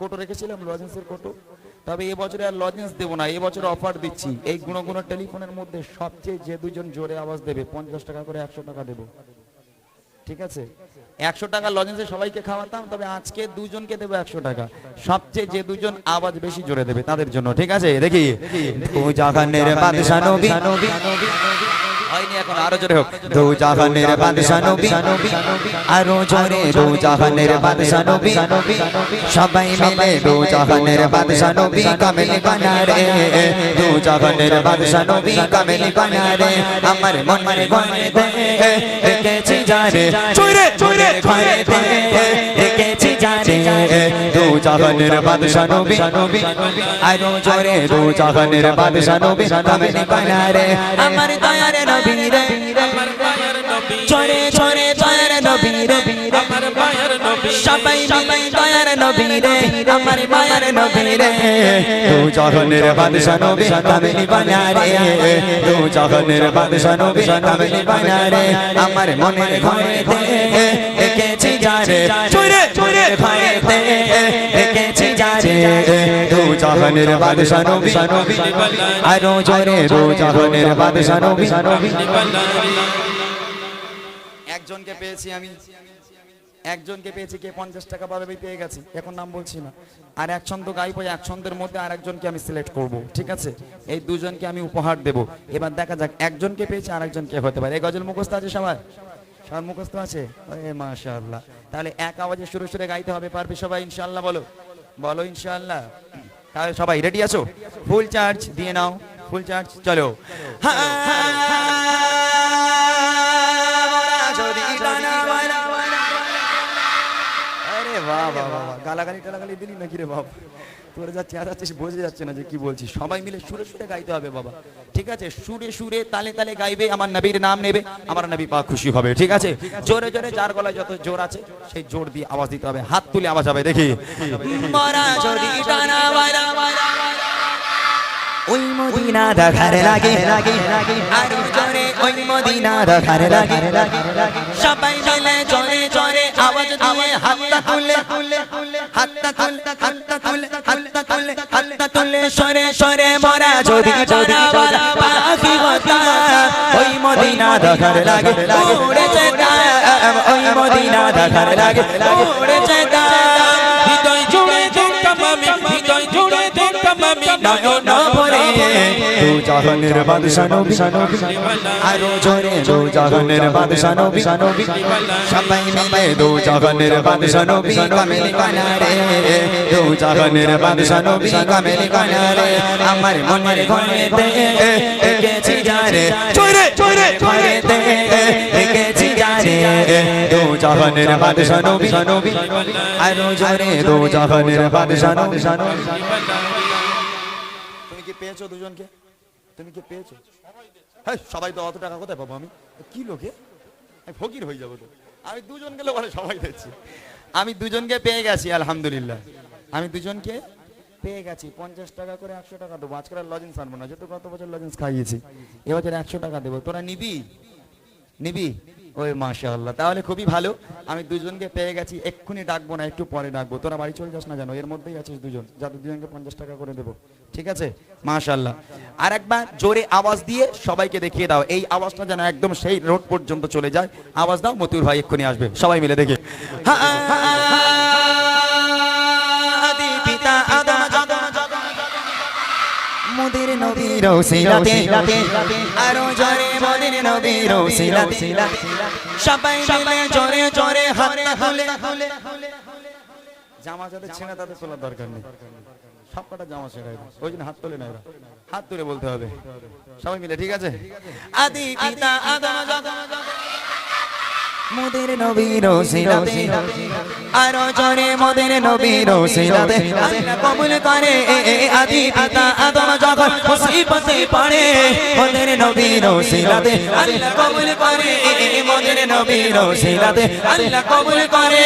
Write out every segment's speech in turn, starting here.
কোটো রেখেছিলাম লজেন্সের কোটো। তবে এবছরে আর লজেন্স দেবো না এবছর অফার দিচ্ছি। এই গুণ গুণ টেলিফোনের মধ্যে সবচেয়ে যে দুজন জোরে আওয়াজ দেবে পঞ্চাশ টাকা করে একশো টাকা দেবো। ঠিক আছে? একশো টাকা লজেন্সে সবাইকে খাওয়াতাম তবে আজকে দুজনকে দেবো একশো টাকা। সবচেয়ে যে দুজন আওয়াজ বেশি জোরে দেবে তাদের জন্য। ঠিক আছে? দেখি। দু জাহানের বাদশা নবী হয়নি এখন আরও জোরে হোক। দু জাহানের বাদশা নবী, আরও জোরে দু জাহানের বাদশা নবী। সবাই মিলে দু জাহানের বাদশা নবী কামেলি কামেলি আমার রেখেছি যারে। দু জাহানের বাদশা নবী, আরও জোরে দু জাহানের বাদশা নবী কামেলি বানারে। আমার দয়ার নবী। রে চরে চরে দয়ার নবী। রে সবাই মিলে দয়ার নবী রে আমার মায়ার নবী। রে দু জাহানের বাদশা নবী জাহানের বাদশা নবী বানারে। আমার মনের ঘরেতে রেখেছি যারে। চরে চরে ঘরেতে রেখেছি যারে দু একজনকে পেয়েছি আমি, একজনকে পেয়েছি কে পঞ্চাশ টাকা পাবে, পেয়ে এখন নাম বলছি না। আর এক ছন্দ গাইব এক ছন্দের মধ্যে আর একজনকে আমি সিলেক্ট করব, ঠিক আছে? এই দুজনকে আমি উপহার দেব। এবার দেখা যাক, একজনকে পেয়েছি আর একজনকে হতে পারে। এই গজল মুখস্থ আছে সবার? সবার মুখস্থ আছে? তাহলে এক আওয়াজে সুরে সুরে গাইতে হবে, পারবে সবাই? ইনশাআল্লাহ বলো। বলো ইনশাআল্লাহ। তাহলে সবাই রেডি আছো? ফুল চার্জ দিয়ে নাও। ফুল চার্জ চলো। আরে গালাগালি টালাগালি দিলি নাকি রে বাবা তোর যা চেঁচাচ্ছিস বোঝা যাচ্ছে না যে কি বলছিস। সবাই মিলে সুরে সুরে গাইতে হবে বাবা। ঠিক আছে? সুরে সুরে তালে তালে গাইবে আমার নবীর নাম নেবে আমার নবী পা খুশি হবে ঠিক আছে? জোরে জোরে যার গলায় যত জোর আছে সেই জোর দিয়ে আওয়াজ দিতে হবে। হাত তুলে আওয়াজ হবে দেখি। ওই মদিনা দেখার লাগে। লাগে আর জোরে ওই মদিনা দেখার লাগে। সবাই মিলে জোরে জোরে আওয়াজ দিয়ে হাতটা তুলে। হাতটা তুলে হাতটা তুলে হাতটা তুলে হাতটা তুলে সরে সরে মরা যদি যদি পাখি হতা ওই মদিনা দেখার লাগে উড়েছে দাম ওই মদিনা দেখার লাগে উড়েছে দাম হৃদয় জুড়ে আমি হৃদয় নয়ন ভরে দু জাহানের বাদশা নবী আরও জোরে দু জাহানের বাদশা নবী সবাই মিলে দু জাহানের বাদশা নবী কামেলি বানারে দু জাহানের বাদশা নবী কামেলি বানারে আমার মনের ঘরেতে রেখেছি যারে চোরে চোরে ঘরেতে রেখেছি যারে দু জাহানের বাদশা নবী আরও জোরে দু জাহানের বাদশা নবী পেয়েছ দুজনকে? তুমি কি পেয়েছ? হ্যাঁ সবাই তো অত টাকা কোথায় পাবো আমি? কি লোকে? আমি ফকির হয়ে যাব তো। আমি দুজন গেলে বলে সবাই দিচ্ছি আমি দুজনকে পেয়ে গেছি, আলহামদুলিল্লাহ। আমি দুজনকে পেয়ে গেছি। পঞ্চাশ টাকা করে একশো টাকা দেবো। আজকাল আর লজেন্স আনব না। যেহেতু গত বছর লজেন্স খাইয়েছি এবছর একশো টাকা দেবো। তোরা নিবি? নিবি? ওই মাশাআল্লাহ, তাহলে খুবই ভালো। আমি দুজনকে পেয়ে গেছি, এক্ষুনি ডাকবো না, একটু পরে ডাকবো। তোরা বাড়ি চলে যাস না জানো এর মধ্যেই আছিস দুজন। যাতে দুজনকে পঞ্চাশ টাকা করে দেবো। ঠিক আছে? মাশাআল্লাহ। আর একবার জোরে আওয়াজ দিয়ে সবাইকে দেখিয়ে দাও। এই আওয়াজটা যেন একদম সেই রোড পর্যন্ত চলে যায়। আওয়াজ দাও মতুর ভাই এক্ষুনি আসবে। সবাই মিলে দেখে। আদি মুদির নবীর ওসিলাতে। আরও জোরে মুদির নবীর ওসিলাতে। সবাই মিলে জোরে জোরে হাত তুলে। জামা যাদের হাত তুলে বলতে হবে। সবাই মিলে, ঠিক আছে? আদি পিতা আদম মুদির নবীর ওসিলাতে আরও জোরে মোদের নবীর ওসিলাতে আল্লাহ কবুল করে আদি পিতা আদম যখন মুসিবতে পড়ে, মোদের নবীর ওসিলাতে আল্লাহ কবুল করে মোদের নবীর ওসিলাতে আল্লাহ কবুল করে,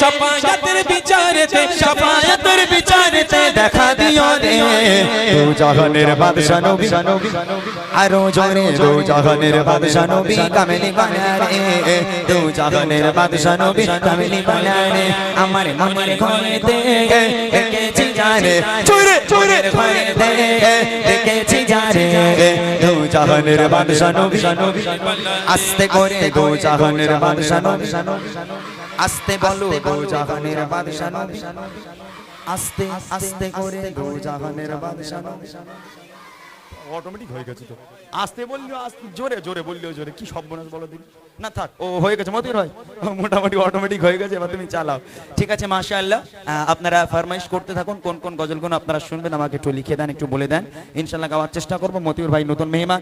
সাফায়াতের বিচারেতে দেখা দিও রে। দু বাদশা নবী, আরও দু বাদশা নবী কামেলি বানারে। দু বাদশা নবী কামেলি বানারে। আমার ঘরেতে দেখেছি জানে দু। বাদশা নবী, আস্তে করে দু বাদশা নবী। আস্তে বলো দু বাদশা নবী। আস্তে আস্তে করে দু জাহানের বাদশা অটোমেটিক হয়ে গেছে তো। আসতে বললেও আসতে জোরে জোরে বললেও জোরে। কি সব বোনাস বলো দিন না থাক ও হয়ে গেছে মতির হয় মোটামুটি অটোমেটিক হয়ে গেছে এবার তুমি চালাও। ঠিক আছে মাশাআল্লাহ। আপনারা ফরমাইশ করতে থাকুন কোন কোন গজলগুলো আপনারা শুনবেন আমাকে একটু লিখে দেন একটু বলে দেন। ইনশাল্লাহ গাওয়ার চেষ্টা করব। মতিউর ভাই নতুন মেহমান।